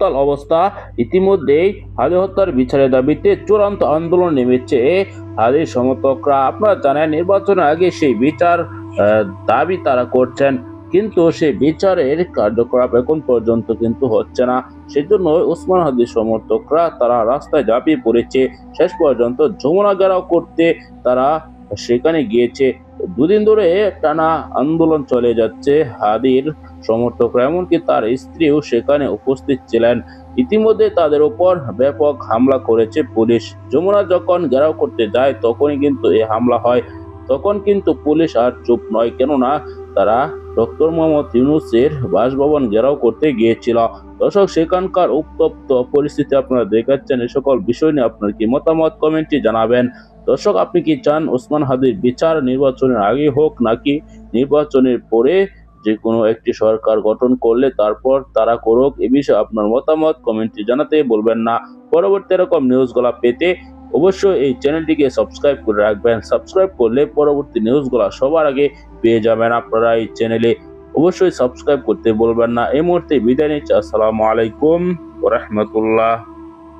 উত্তাল অবস্থা। ইতিমধ্যেই হাদি হত্যার বিচারের দাবিতে চূড়ান্ত আন্দোলন নেমেছে হাদির সমর্থকরা। আপনারা জানেন, নির্বাচনের আগে সেই বিচার দাবি তারা করছেন। কিন্তু সেই বিচারের কার্যকলাপ এখন পর্যন্ত কিন্তু হচ্ছে না। সেজন্য ওসমান হাদির সমর্থকরা তারা রাস্তায় ঝাঁপিয়ে পড়েছে। শেষ পর্যন্ত যমুনা ঘেরাও করতে তারা সেখানে গিয়েছে। দুদিন ধরে টানা আন্দোলন চলে যাচ্ছে। হাদির সমর্থকরা, এমনকি তার স্ত্রীও সেখানে উপস্থিত ছিলেন। ইতিমধ্যে তাদের ওপর ব্যাপক হামলা করেছে পুলিশ। যমুনা যখন ঘেরাও করতে যায়, তখনই কিন্তু এই হামলা হয়। তখন কিন্তু পুলিশ আর চুপ নয়, কেননা তারা ডক্টর মোহাম্মদ ইউনুসের বাসভবন ঘেরাও করতে গিয়েছিল। দর্শক, সেখানকার উত্তপ্ত পরিস্থিতি আপনারা দেখাচ্ছেন, এ সকল বিষয় নিয়ে আপনার কি মতামত কমেন্টে জানাবেন। দর্শক, আপনি কি চান ওসমান হাদির বিচার নির্বাচনের আগে হোক নাকি নির্বাচনের পরে যে কোনো একটি সরকার গঠন করলে তারপর তারা করুক, এ বিষয়ে আপনার মতামত কমেন্টে জানাতে বলবেন না। পরবর্তী এরকম নিউজগুলো পেতে অবশ্যই এই চ্যানেলটিকে সাবস্ক্রাইব করে রাখবেন। সাবস্ক্রাইব করলে পরবর্তী নিউজগুলো সবার আগে পেয়ে যাবেন আপনারা এই চ্যানেলে অবশ্যই সাবস্ক্রাইব করতে বলবেন না। এই মুহূর্তে বিদায় নিচ্ছি। আসসালামু আলাইকুম রহমতুল্লাহ।